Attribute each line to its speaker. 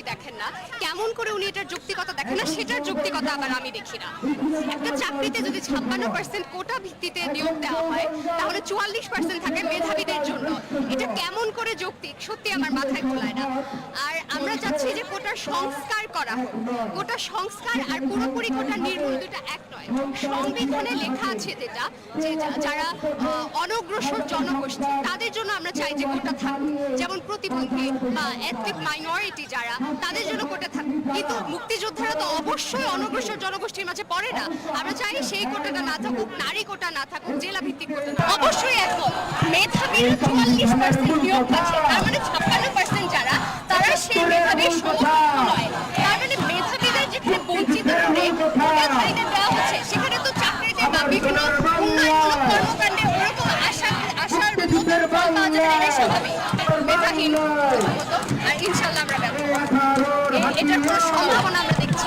Speaker 1: করি দেখেন না। কেমন করে উনি এটার যৌক্তিকতা দেখেন না, সেটার যৌক্তিকতা আবার আমি দেখি না। একটা চাকরিতে যদি ছাপ্পান্ন পার্সেন্ট কোটা ভিত্তিতে নিয়োগ দেওয়া হয়, তাহলে চুয়াল্লিশ পার্সেন্ট থাকে মেধাবীদের জন্য। এটা কেমন করে যৌক্তিক? সত্যি আমার মাথায় খোলায় না। আর আমরা চাচ্ছি যে কোটার সংস্কার করা হোক। কোটা সংস্কার আর পুরোপুরি কোটা নির্মূল দুটা এক নয় সংবিধানে লেখা আছে যেটা, যে যারা অনগ্রসর জনগোষ্ঠী, তাদের জন্য আমরা চাই যে কোটা থাকুক। যেমন প্রতিবন্ধী বা এথনিক মাইনরিটি যারা, তাদের জন্য কোটা থাকুক। কিন্তু মুক্তিযোদ্ধারা তো অবশ্যই অনগ্রসর জনগোষ্ঠীর মাঝে পড়ে না। আমরা চাই সেই কোটাটা না থাকুক, নারী কোটা না থাকুক জেলা ভিত্তিক কোটা না অবশ্যই এখন মেধাবীর চুয়াল্লিশ পার্সেন্ট নিয়োগ পাচ্ছে, তার মানে ছাপ্পান্ন পার্সেন্ট যারা, তারা সেই মেধাবীর সমকক্ষ নয়। তার মানে মেধাবীদের যেখানে বঞ্চিত করে মেধাহীন। আর ইনশাল্লাহ আমরা এটার কোনো সম্ভাবনা আমরা দেখছি